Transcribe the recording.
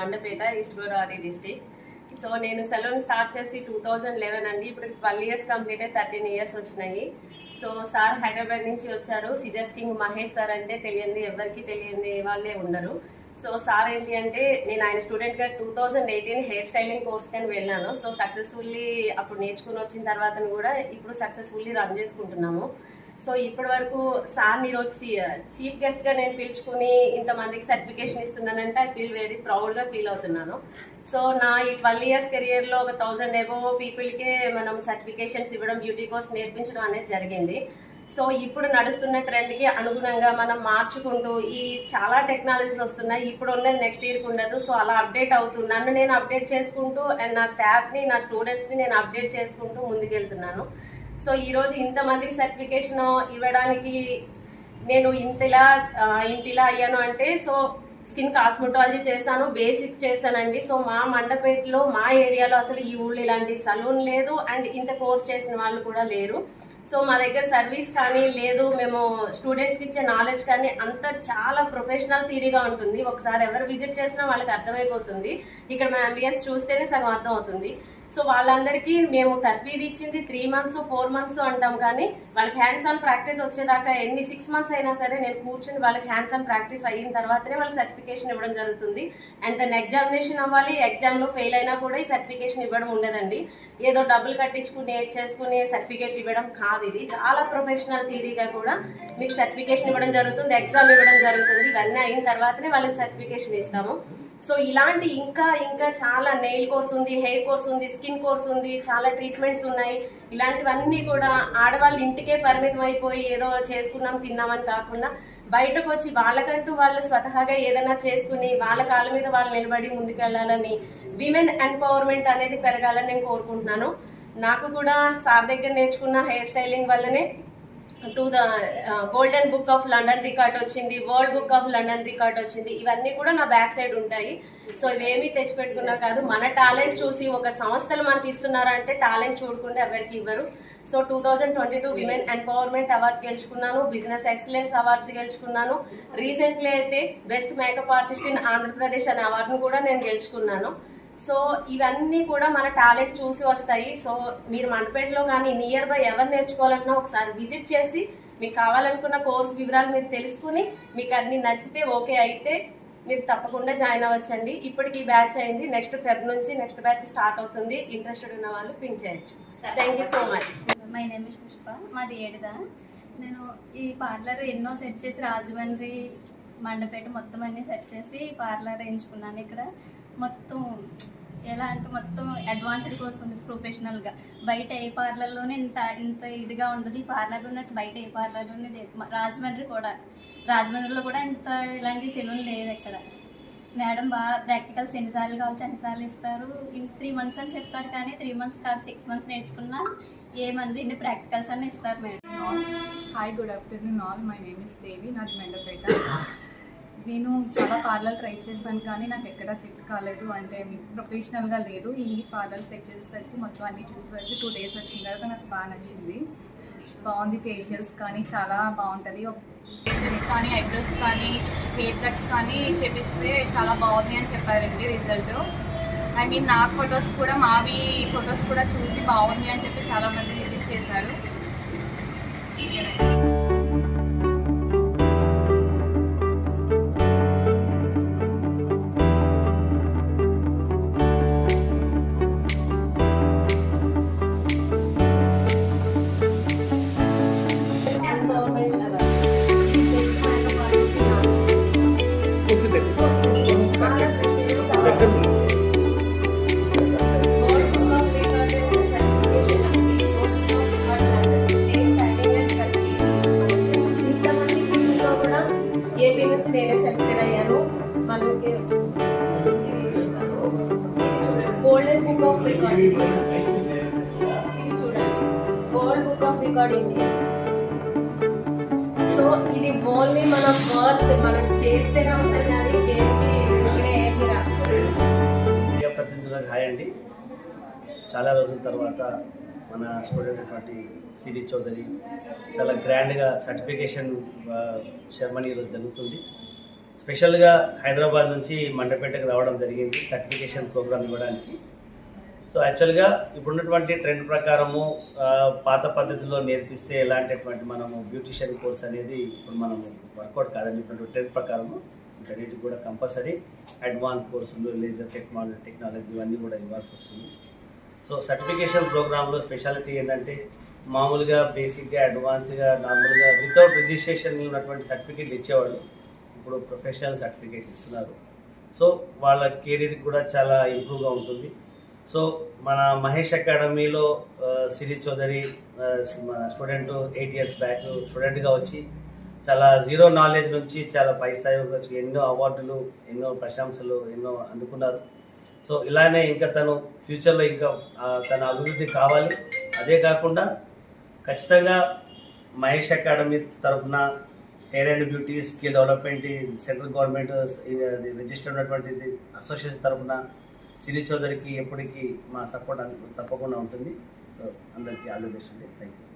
Mandapeta east Godavari district. So నేను salon start చేసి two thousand eleven అండి. ఇప్పుడు ట్వెల్వ్ ఇయర్స్ కంప్లీట్ అయ్యి థర్టీన్ ఇయర్స్ వచ్చినాయి. సో సార్ హైదరాబాద్ నుంచి వచ్చారు. సిజర్స్ కింగ్ మహేష్ సార్ అంటే తెలియంది ఎవరికి తెలియంది వాళ్ళే ఉండరు. సో సార్ ఏంటి అంటే నేను ఆయన స్టూడెంట్గా two thousand eighteen hair styling కోర్స్కని వెళ్ళాను. సో సక్సెస్ఫుల్లీ అప్పుడు నేర్చుకుని వచ్చిన తర్వాత కూడా ఇప్పుడు సక్సెస్ఫుల్లీ రన్ చేసుకుంటున్నాము. సో ఇప్పటి వరకు సార్ మీరు వచ్చి చీఫ్ గెస్ట్గా నేను పిలుచుకుని ఇంతమందికి సర్టిఫికేషన్ ఇస్తున్నానంటే ఐ ఫీల్ వెరీ ప్రౌడ్గా ఫీల్ అవుతున్నాను. సో నా ఈ ట్వెల్వ్ ఇయర్స్ కెరియర్లో ఒక థౌసండ్ ఎబో పీపుల్ కే మనం సర్టిఫికేషన్స్ ఇవ్వడం బ్యూటీ కోర్స్ నేర్పించడం అనేది జరిగింది. సో ఇప్పుడు నడుస్తున్న ట్రెండ్కి అనుగుణంగా మనం మార్చుకుంటూ ఈ చాలా టెక్నాలజీస్ వస్తున్నాయి. ఇప్పుడు ఉన్నది నెక్స్ట్ ఇయర్ ఉండదు. సో అలా అప్డేట్ అవుతూ నన్ను నేను అప్డేట్ చేసుకుంటూ అండ్ నా స్టాఫ్ని నా స్టూడెంట్స్ని నేను అప్డేట్ చేసుకుంటూ ముందుకెళ్తున్నాను. సో ఈరోజు ఇంతమందికి సర్టిఫికేషన్ ఇవ్వడానికి నేను ఇంతలా ఇంత ఇంతలా అయ్యాను అంటే సో స్కిన్ కాస్మెటాలజీ చేశాను బేసిక్ చేశానండి. సో మా మండపేటలో మా ఏరియాలో అసలు ఈ ఊళ్ళో ఇలాంటి సలూన్ లేదు అండ్ ఇంత కోర్స్ చేసిన వాళ్ళు కూడా లేరు. సో మా దగ్గర సర్వీస్ కానీ లేదు మేము స్టూడెంట్స్కి ఇచ్చే నాలెడ్జ్ కానీ అంత చాలా ప్రొఫెషనల్ థీరీగా ఉంటుంది. ఒకసారి ఎవరు విజిట్ చేసినా వాళ్ళకి అర్థమైపోతుంది. ఇక్కడ మన అంబియన్స్ చూస్తేనే సగం అర్థం అవుతుంది. సో వాళ్ళందరికీ మేము తర్ఫీదు ఇచ్చింది త్రీ మంత్స్ ఫోర్ మంత్స్ అంటాం కానీ వాళ్ళకి హ్యాండ్స్ ఆన్ ప్రాక్టీస్ వచ్చేదాకా ఎన్ని సిక్స్ మంత్స్ అయినా సరే నేను కూర్చుని వాళ్ళకి హ్యాండ్స్ ఆన్ ప్రాక్టీస్ అయిన తర్వాతనే వాళ్ళకి సర్టిఫికేషన్ ఇవ్వడం జరుగుతుంది. అండ్ దాని ఎగ్జామినేషన్ అవ్వాలి ఎగ్జామ్లో ఫెయిల్ అయినా కూడా ఈ సర్టిఫికేషన్ ఇవ్వడం ఉండదండి. ఏదో డబ్బులు కట్టించుకుని చేసుకుని సర్టిఫికేట్ ఇవ్వడం కాదు ఇది. చాలా ప్రొఫెషనల్ థీరీగా కూడా మీకు సర్టిఫికేషన్ ఇవ్వడం జరుగుతుంది ఎగ్జామ్ ఇవ్వడం జరుగుతుంది. ఇవన్నీ అయిన తర్వాతనే వాళ్ళకి సర్టిఫికేషన్ ఇస్తాము. సో ఇలాంటి ఇంకా ఇంకా చాలా నెయిల్ కోర్స్ ఉంది హెయిర్ కోర్స్ ఉంది స్కిన్ కోర్స్ ఉంది చాలా ట్రీట్మెంట్స్ ఉన్నాయి. ఇలాంటివన్నీ కూడా ఆడవాళ్ళు ఇంటికే పరిమితం అయిపోయి ఏదో చేసుకున్నాం తిన్నామని కాకుండా బయటకు వచ్చి వాళ్ళకంటూ వాళ్ళు స్వతహాగా ఏదైనా చేసుకుని వాళ్ళ కాళ్ళ మీద వాళ్ళు నిలబడి ముందుకెళ్ళాలని విమెన్ ఎంపవర్మెంట్ అనేది పెరగాలని నేను కోరుకుంటున్నాను. నాకు కూడా సార్ దగ్గర నేర్చుకున్న హెయిర్ స్టైలింగ్ వల్లనే to the golden book of London record వచ్చింది world book of London record వచ్చింది ఇవన్నీ కూడా నా బ్యాక్ సైడ్ ఉంటాయి. సో ఇవేమీ తెచ్చిపెట్టుకున్నా కాదు మన టాలెంట్ చూసి ఒక సంస్థలు మనకి ఇస్తున్నారంటే టాలెంట్ చూడకుండా ఎవరికి ఇవ్వరు. So two thousand twenty two women empowerment award గెలుచుకున్నాను business excellence award గెలుచుకున్నాను. రీసెంట్లీ అయితే best makeup artist in Andhra Pradesh అనే అవార్డును కూడా నేను గెలుచుకున్నాను. సో ఇవన్నీ కూడా మన టాలెంట్ చూసి వస్తాయి. సో మీరు మండపేటలో కానీ నియర్ బై ఎవరు నేర్చుకోవాలన్నా ఒకసారి విజిట్ చేసి మీకు కావాలనుకున్న కోర్స్ వివరాలు మీరు తెలుసుకుని మీకు అన్ని నచ్చితే ఓకే అయితే మీరు తప్పకుండా జాయిన్ అవ్వచ్చండి. ఇప్పటికి ఈ బ్యాచ్ అయింది. నెక్స్ట్ ఫెబ్ నుంచి నెక్స్ట్ బ్యాచ్ స్టార్ట్ అవుతుంది. ఇంట్రెస్టెడ్ ఉన్న వాళ్ళు పింక్ చేయొచ్చు. Thank you so much my name is Pushpa మాది ఏడుదా. నేను ఈ పార్లర్ ఎన్నో సెట్ చేసి రాజమండ్రి మండపేట మొత్తం అన్ని సెట్ చేసి పార్లర్ ఎంచుకున్నాను ఇక్కడ. మొత్తం అంటే మొత్తం అడ్వాన్స్డ్ కోర్స్ ఉంటుంది ప్రొఫెషనల్గా బయట ఏ పార్లర్లోనే ఇంత ఇంత ఇదిగా ఉండదు. ఈ పార్లర్ ఉన్నట్టు బయట ఏ పార్లర్లోనే లేదు. రాజమండ్రి కూడా. రాజమండ్రిలో కూడా ఇంత ఇలాంటి సెలూన్ లేదు ఇక్కడ మేడం బాగా ప్రాక్టికల్స్ ఎన్నిసార్లు కావాల్సి అన్నిసార్లు ఇస్తారు. ఇన్ త్రీ మంత్స్ అని చెప్తారు కానీ త్రీ మంత్స్ కాదు సిక్స్ మంత్స్ నేర్చుకున్నా ఏ మంది ఇన్ని ప్రాక్టికల్స్ అని ఇస్తారు madam. Hi good afternoon all my name is Devi నాది మెండపేట నేను చాలా పార్లర్ ట్రై చేశాను కానీ నాకు ఎక్కడ సెట్ కాలేదు. అంటే ప్రొఫెషనల్గా లేదు. ఈ పార్లర్ సెట్ చేసేసరికి మొత్తం అన్ని చూసేసరికి టూ డేస్ వచ్చిన తర్వాత నాకు బాగా నచ్చింది. బాగుంది ఫేషియల్స్ కానీ చాలా బాగుంటుంది. ఫేషియల్స్ కానీ ఐబ్రోస్ కానీ హెయిర్ కట్స్ కానీ చేపిస్తే చాలా బాగుంది అని చెప్పారండి రిజల్ట్ ఐ మీన్ నా ఫొటోస్ కూడా మావి ఫొటోస్ కూడా చూసి బాగుంది అని చెప్పి చాలా మంది విజిట్ చేశారు. గోల్డెన్ బుక్ ఆఫ్ రికార్డ్ ఇది. చూడండి. Gold book of record India so ఇది ఓన్లీ మన వర్త్ మనం చేస్తేనే అవసరం కానీ దేనికి ప్రతినిధులకు హాయ్ అండి. చాలా రోజుల తర్వాత మన స్టూడెంట్ పార్టీ సిరి చౌదరి చాలా గ్రాండ్గా సర్టిఫికేషన్ సెరమనీ ఈరోజు జరుగుతుంది. స్పెషల్గా హైదరాబాద్ నుంచి మండపేటకు రావడం జరిగింది సర్టిఫికేషన్ ప్రోగ్రామ్ ఇవ్వడానికి. సో యాక్చువల్గా ఇప్పుడున్నటువంటి ట్రెండ్ ప్రకారము పాత పద్ధతిలో నేర్పిస్తే ఎలాంటిటువంటి మనము బ్యూటిషియన్ కోర్స్ అనేది ఇప్పుడు మనము వర్కౌట్ కాదని చెప్పినటువంటి ట్రెండ్ ప్రకారము వీటన్నిటికి కూడా కంపల్సరీ అడ్వాన్స్ కోర్సులు లేజర్ టెక్నాలజీ టెక్నాలజీ ఇవన్నీ కూడా ఇవ్వాల్సి వస్తుంది. సో సర్టిఫికేషన్ ప్రోగ్రాంలో స్పెషాలిటీ ఏంటంటే మామూలుగా బేసిక్గా అడ్వాన్స్గా నార్మల్గా వితౌట్ రిజిస్ట్రేషన్ ఉన్నటువంటి సర్టిఫికేట్లు ఇచ్చేవాడు ఇప్పుడు ప్రొఫెషనల్ సర్టిఫికేట్స్ ఇస్తున్నారు. సో వాళ్ళ కెరీర్ కూడా చాలా ఇంప్రూవ్గా ఉంటుంది. సో మన మహేష్ అకాడమీలో సిరి చౌదరి మన స్టూడెంట్ ఎయిట్ ఇయర్స్ బ్యాక్ స్టూడెంట్గా వచ్చి చాలా జీరో నాలెడ్జ్ నుంచి చాలా పై స్థాయి వచ్చి ఎన్నో అవార్డులు ఎన్నో ప్రశంసలు ఎన్నో అందుకున్నారు. సో ఇలానే ఇంకా తను ఫ్యూచర్లో ఇంకా తన అభివృద్ధి కావాలి. అదే కాకుండా ఖచ్చితంగా మహేష్ అకాడమీ తరఫున hair and beauty skill development central government register ఉన్నటువంటి అసోసియేషన్ తరఫున సిరి చౌదరికి ఎప్పటికీ మా సపోర్ట్ తప్పకుండా ఉంటుంది. సో అందరికీ ఆల్ ది బెస్ట్ అండి. Thank you